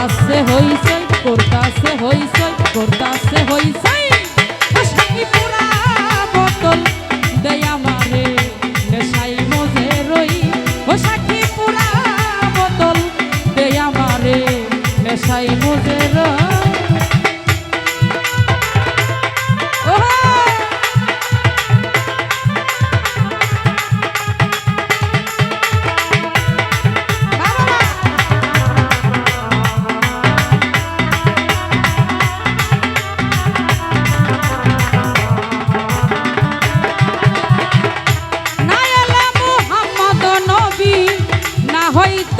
কাছে হয়তো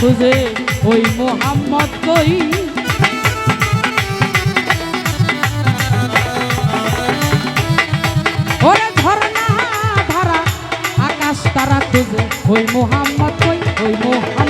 খুঁজে ওই মোহাম্মদ কই? ওরে ঝরনা ধারা, আকাশ তারা খুঁজে ওই মোহাম্মদ কই? ওই মোহাম্মদ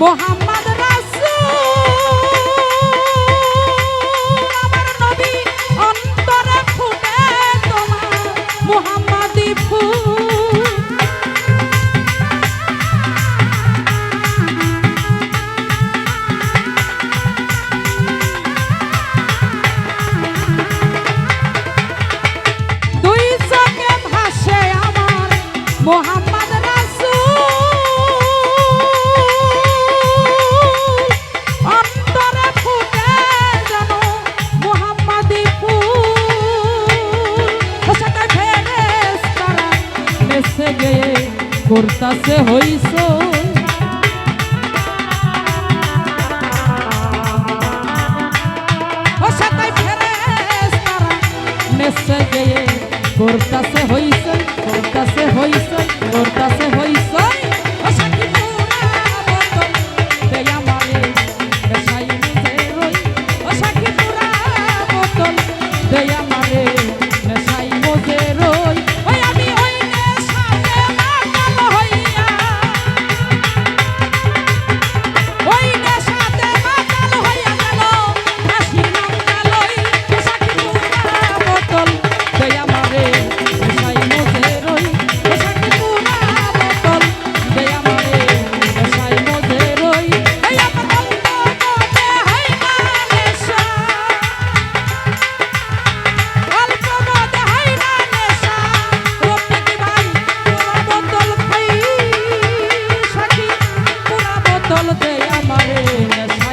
Muhammad. করতাছে হইছ করতাছে হইছ করতাছে হইছ করতাছে হইছ Amen.